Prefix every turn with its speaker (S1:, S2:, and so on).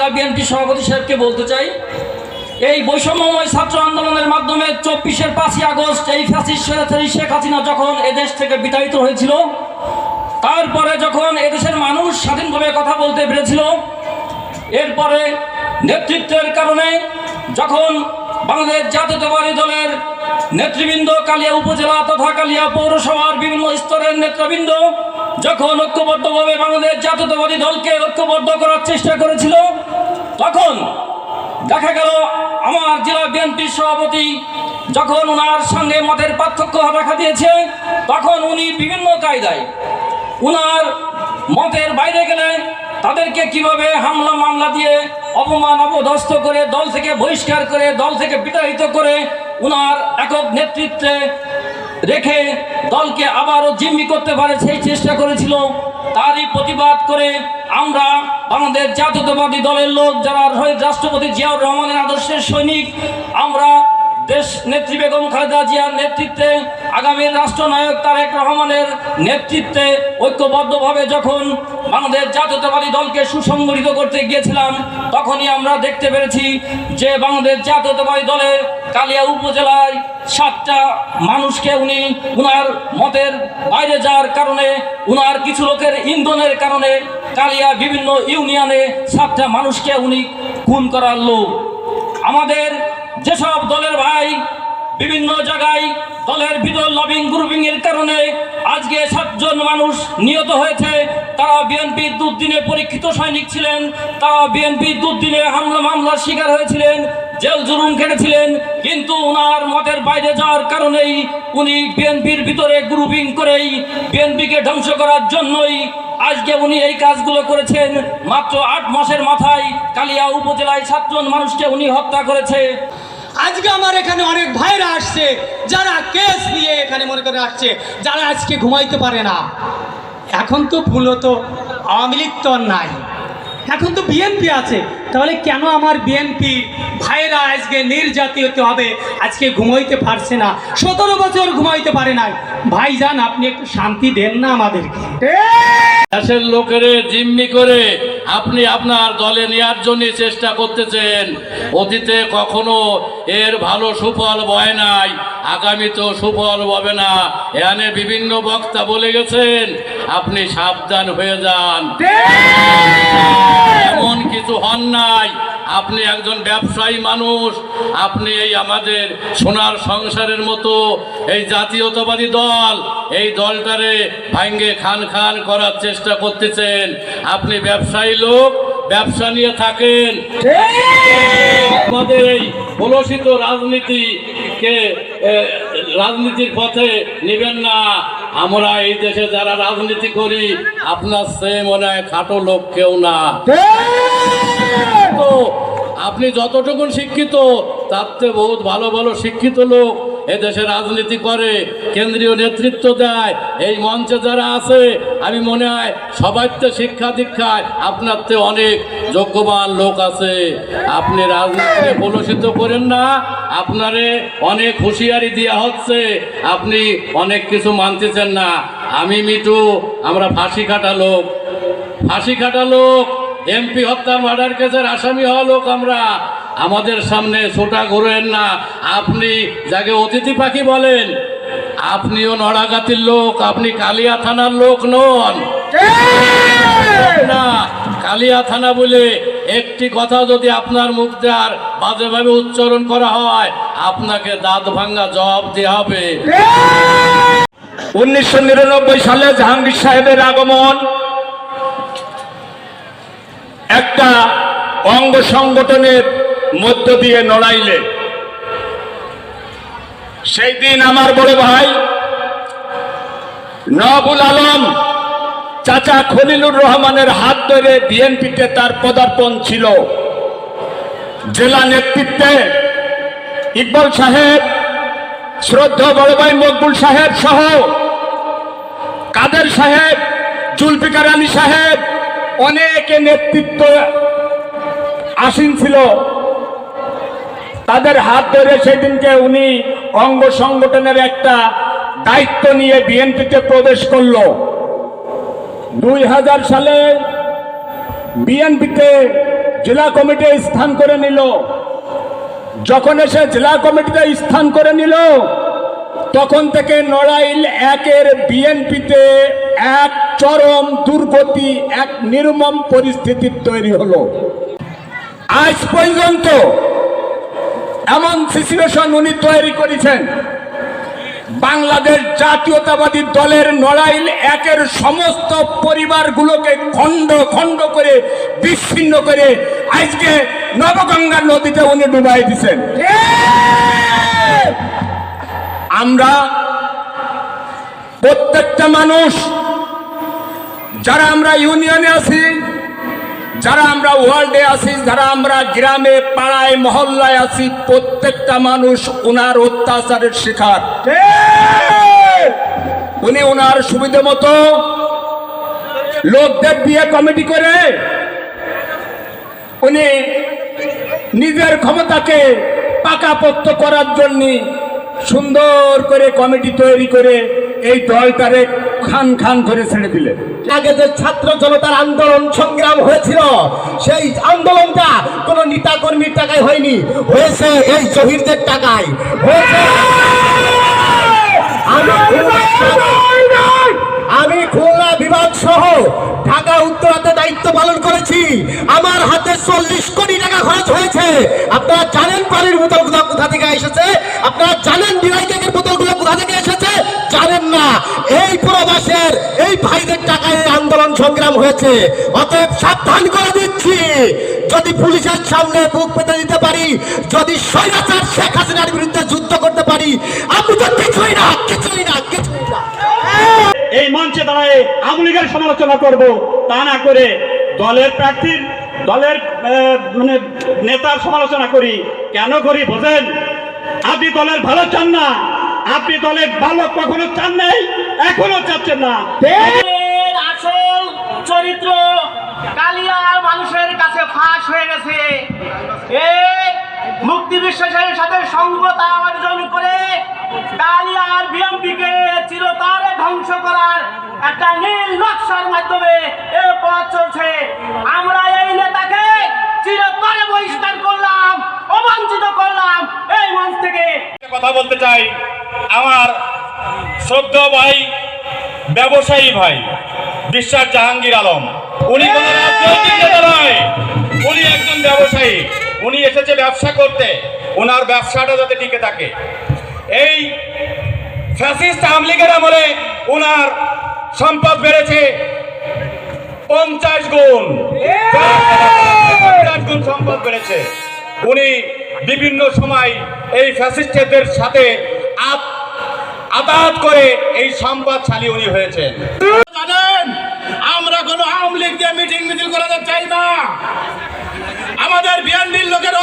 S1: জেলা বিএনপি সভাপতি সাহেবকে বলতে চাই, এই বৈষম্যময় ছাত্র আন্দোলনের মাধ্যমে চব্বিশের পাঁচই আগস্ট এই স্বৈরাচারী শেখ হাসিনা যখন এদেশ থেকে বিতাড়িত হয়েছিল, তারপরে যখন এদেশের মানুষ স্বাধীনভাবে কথা বলতে পেরেছিল, এরপরে নেতৃত্বের কারণে যখন বাংলাদেশ জাতীয়তাবাদী দলের নেতৃবৃন্দ কালিয়া উপজেলা তথা কালিয়া পৌরসভার বিভিন্ন স্তরের নেতৃবৃন্দ যখন ঐক্যবদ্ধভাবে বাংলাদেশ জাতীয়তাবাদী দলকে ঐক্যবদ্ধ করার চেষ্টা করেছিল, তখন দেখা গেল আমার জেলা বিএনপির সভাপতি যখন ওনার সঙ্গে মতের পার্থক্য দেখা দিয়েছে, তখন উনি বিভিন্ন কায়দায় উনার মতের বাইরে গেলে তাদেরকে কীভাবে হামলা মামলা দিয়ে অপমান, অপদস্থ করে দল থেকে বহিষ্কার করে, দল থেকে বিতাড়িত করে উনার একক নেতৃত্বে রেখে দলকে আবারও জিম্মি করতে পারে সেই চেষ্টা করেছিল। তারই প্রতিবাদ করে আমরা আমাদের জাতীয়তাবাদী দলের লোক যারা রাষ্ট্রপতি জিয়াউর রহমানের আদর্শের সৈনিক, আমরা দেশ নেত্রী বেগম খালেদা জিয়ার নেতৃত্বে, আগামী রাষ্ট্রনায়ক তারেক রহমানের নেতৃত্বে ঐক্যবদ্ধভাবে যখন বাংলাদেশ জাতীয়তাবাদী দলকে সুসংগঠিত করতে গিয়েছিলাম, তখনই আমরা দেখতে পেরেছি যে বাংলাদেশ জাতীয়তাবাদী দলের কালিয়া উপজেলায় সাতটা মানুষকে উনি উনার মতের বাইরে যাওয়ার কারণে, উনার কিছু লোকের ইন্ধনের কারণে কালিয়া বিভিন্ন ইউনিয়নে সাতটা মানুষকে উনি খুন করার লোক আমাদের যেসব দলের ভাই বিভিন্ন জায়গায় দলের ভিতর লবিং গ্রুপিং এর কারণে আজকে সাতজন মানুষ নিহত হয়েছে, তারা বিএনপির দুর্দিনে পরীক্ষিত সৈনিক ছিলেন, তারা বিএনপির দুর্দিনে হামলা মামলার শিকার হয়েছিলেন জেল জুলুম কেটেছিলেন কিন্তু ওনার মতের বাইরে যাওয়ার কারণেই উনি বিএনপির ভিতরে গ্রুপিং করেই বিএনপিকে ধ্বংস করার জন্যই আজকে উনি এই কাজগুলো করেছেন। মাত্র আট মাসের মাথায় কালিয়া উপজেলায় সাতজন মানুষকে উনি হত্যা করেছে।
S2: আজকে আমার এখানে অনেক ভাইরা আসছে, যারা কেস নিয়ে এখানে মনে করে আসছে, যারা আজকে ঘুমাইতে পারে না। এখন তো মূলত আওয়ামী লীগ তো নাই। এখন তো বিএনপি আছে। তাহলে কেন আমার বিএনপি ভাইয়েরা আজকে নির্যাতিত হবে? আজকে ঘুমাইতে পারছে না। সতেরো বছর ঘুমাইতে পারে না ভাই যান আপনি একটু শান্তি দেন না আমাদেরকে।
S3: দেশের লোকের জিম্মি করে আপনি আপনার দলে নেওয়ার জন্য চেষ্টা করতেছেন। অতীতে কখনো এর ভালো সুফল বয় নাই আগামী তো সুফল হবে না। এখানে বিভিন্ন বক্তা বলে গেছেন আপনি সাবধান হয়ে যান। এমন কিছু হন নাই আপনি একজন ব্যবসায়ী মানুষ, আপনি এই আমাদের সোনার সংসারের মতো এই জাতীয়তাবাদী দল, এই দলটারে ভাঙ্গে খান খান করার চেষ্টা করতেছেন। আপনি ব্যবসায়ী লোক, ব্যবসা নিয়ে থাকেন। আমাদের এই কলসিত রাজনীতিকে রাজনীতির পথে নেবেন না। আমরা এই দেশে যারা রাজনীতি করি, আপনার সে মনে হয় খাটো লোক কেউ না। আপনি যতটুকু শিক্ষিত, তার চেয়ে বহুত ভালো ভালো শিক্ষিত লোক এদেশে রাজনীতি করে, কেন্দ্রীয় নেতৃত্ব দেয়। এই মঞ্চে যারা আছে, আমি মনে হয় সবার তো শিক্ষা দীক্ষায় আপনার তো অনেক যোগ্যবান লোক আছে। আপনি রাজনীতিকে কলুষিত করেন না, আপনারে অনেক হুঁশিয়ারি দেওয়া হচ্ছে, আপনি অনেক কিছু মানতেছেন না। আমি মিটু আমরা ফাঁসি কাটা লোক। ফাঁসি কাটা লোক এমপি হত্যার মার্ডার কেসের আসামি হওয়া লোক আমরা। আমাদের সামনে ছোটা ঘুরেন না। আপনি যাকে অতিথি পাখি বলেন আপনিও নড়াগাতির লোক আপনি কালিয়া থানার লোক নন। না কালিয়া থানা বলে একটি কথা যদি আপনার মুখ দেওয়ার বাজেভাবে উচ্চারণ করা হয় আপনাকে দাঁত ভাঙ্গা জবাব দেওয়া হবে।
S4: উনিশশো নিরানব্বই সালে জাহাঙ্গীর সাহেবের আগমন একটা অঙ্গ সংগঠনের মধ্য দিয়ে নড়াইলে, সেই দিন আমার বড় ভাই নবুল আলম চাচা খলিলুর রহমানের হাত ধরে বিএনপিতে তার পদার্পণ ছিল। জেলা নেতৃত্বে ইকবাল সাহেব, শ্রদ্ধা বড় ভাই মকবুল সাহেব সহ কাদের সাহেব, জুলফিকার আলী সাহেব অনেকে নেতৃত্ব আসীন ছিল। তাদের হাত ধরে সেদিনকে উনি অঙ্গ সংগঠনের একটা দায়িত্ব নিয়ে বিএনপিতে প্রবেশ করল। দুই হাজার সালে বিএনপিতে জেলা কমিটি স্থান করে নিল। যখন এসে জেলা কমিটিতে স্থান করে নিল, তখন থেকে নড়াইল একের বিএনপিতে এক চরম দুর্গতি, এক নির্মম পরিস্থিতির তৈরি হলো। আজ পর্যন্ত এমন সিচুয়েশন উনি তৈরি করেছেন, বাংলাদেশ জাতীয়তাবাদী দলের নড়াইল একের সমস্ত পরিবারগুলোকে খণ্ড খণ্ড করে, বিচ্ছিন্ন করে আজকে নবগঙ্গা নদীতে উনি ডুবাই দিচ্ছেন আমরা প্রত্যেকটা মানুষ যারা আমরা ইউনিয়নে আছি, যারা আমরা ওয়ার্ল্ডে আছি, যারা আমরা গ্রামে পাড়ায়, মহল্লায় আছি, প্রত্যেকটা মানুষ ওনার অত্যাচারের শিকার। উনি ওনার সুবিধা মতো লোকদের দিয়ে কমিটি করে, উনি নিজের ক্ষমতাকে পাকাপোক্ত করার জন্য সুন্দর করে কমিটি তৈরি করে এই দলটারে খান খান করে ছেড়ে দিলেন।
S5: আগে যে ছাত্র জনতার আন্দোলন সংগ্রাম হয়েছিল, সেই আন্দোলনটা কোন নেতা কর্মীর টাকায় হয়নি। হয়েছে এই শহীদদের টাকায়। হয়েছে। আমি খুলনা- বিভাগ সহ ঢাকা উত্তরাতে দায়িত্ব পালন করেছি। আমার হাতে চল্লিশ কোটি টাকা খরচ হয়েছে। আপনারা জানেন পানির বোতলগুলো কোথা থেকে এসেছে? আপনারা জানেন ডিরাইটেকের বোতলগুলো কোথা থেকে এসেছে? জানেন না, এই প্রবাসের, এই ভাইদের টাকায় আন্দোলন সংগ্রাম হয়েছে। অতএব সাবধান করে দিচ্ছি। যদি পুলিশের সামনে বুক পেতে দিতে পারি, যদি স্বৈরাচার শেখ হাসিনার বিরুদ্ধে যুদ্ধ করতে পারি, আমি তো কিছুই না কিছুই না কিছুই না।
S6: এই মঞ্চে দাঁড়ায় আওয়ামী লীগের সমালোচনা করব, তা না করে দলের প্রার্থীর, দলের মানে নেতার সমালোচনা করি। কেন করি, বোঝেন? আপনি দলের ভালো চান না। আপনি দলের ভালো কখনো চান নাই এখনও চাচ্ছেন না।
S7: আসল চরিত্র কালিয়া মানুষের কাছে ফাঁস হয়ে গেছে। এই মুক্তি বিশ্বাসের সাথে সঙ্গতা অর্জন করে কালিয়ার বিএমপিকে চিরতরে ধ্বংস করার একটা নীল নকশার মাধ্যমে এ পথ চলছে। আমরা এই নেতাকে চিরতরে বহিষ্কার করলাম অবাঞ্ছিত করলাম এই মঞ্চ থেকে।
S6: কথা বলতে চাই আমার শ্রদ্ধ ভাই ব্যবসায়ী ভাই বিশ্বাস জাহাঙ্গীর আলম। উনি কোন রাজনৈতিক নেতা নয়। উনি একজন ব্যবসায়ী। উনি এসেছে ব্যবসা করতে। ওনার ব্যবসাটা যাতে টিকে থাকে। এই ফ্যাসিস্ট আওয়ামী লীগের আমলে ওনার সম্পদ বেড়েছে পঞ্চাশ গুণ। পঞ্চাশ গুণ সম্পদ বেড়েছে। উনি বিভিন্ন সময় এই ফ্যাসিস্টদের সাথে আত আতাত করে এই সম্পদশালী উনি হয়েছেন।
S3: জানেন, আমরা কোনো আওয়ামী লীগ দিয়ে মিটিং মিছিল করাতে চাই না। আমাদের বিএনপির লোকের